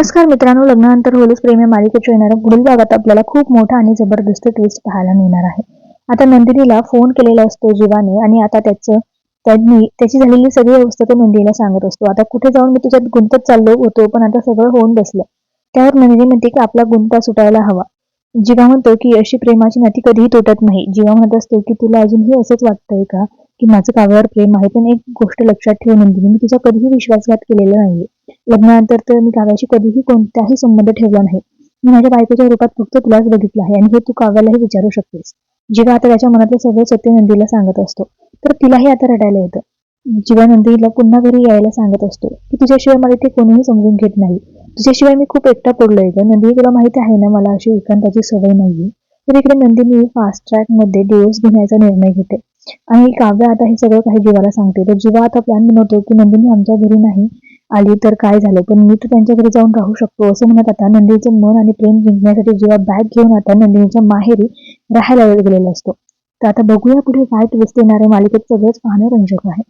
नमस्कार मित्रांनो लग्नानंतर होलीच प्रेम या मालिकेच्या येणाऱ्या पुढील भागात आपल्याला खूप मोठा आणि जबरदस्त ट्विस्ट पाहायला मिळणार आहे. आता नंदिनीला फोन केलेला असतो जीवाने आणि आता त्याचं त्यांनी त्याची झालेली सगळी अवस्था तो नंदिनीला सांगत असतो. आता कुठे जाऊन मी तुझ्यात गुंतत चाललो होतो पण आता सगळं होऊन बसलं. त्यावर नंदिनी म्हणते की आपला गुंता सुटायला हवा. जीवा म्हणतो की अशी प्रेमाची नाती कधीही तुटत नाही. जीवा म्हणत असतो की तुला अजूनही असंच वाटतंय का? की माझं काव्यावर प्रेम आहे पण एक गोष्ट लक्षात ठेव नंदिनी मी तुझा कधीही विश्वासघात केलेला नाहीये. लग्नानंतर तर मी काव्याशी कधीही कोणताही संबंध ठेवला नाही. मी माझ्या बायकोच्या रूपात फक्त तुलाच बघितलं आहे आणि हे तू काव्यालाही विचारू शकतेस. जीवा आता त्याच्या मनातलं सगळं सत्य नंदीला सांगत असतो तर तिलाही आता रडायला येतं. जीवा नंदीला पुन्हा घरी यायला सांगत असतो की तुझ्याशिवाय मला ते कोणीही समजून घेत नाही. तुझ्याशिवाय मी खूप एकटा पडलोय ग. नंदी तुला माहिती आहे ना मला अशी एकांताची सवय नाहीये. तर इकडे नंदिनी फास्ट ट्रॅकमध्ये डिवोर्स घेण्याचा निर्णय घेते. आणि काव्य आता हे सगळं काही जीवाला सांगते. तर जीवा आता प्लॅन बनवतो की नंदिनी आमच्या घरी नाही आली तर काय झालं? पण मी तर त्यांच्याकडे जाऊन राहू शकतो असं म्हणत आता नंदिनीचं मन आणि प्रेम जिंकण्यासाठी जेव्हा बॅग घेऊन आता नंदिनीच्या माहेरी राहायला गेलेला असतो. तर आता बघूया पुढे काय ट्विस्ट येणार आहे. मालिकेत सगळंच पाहणं रंजक आहे.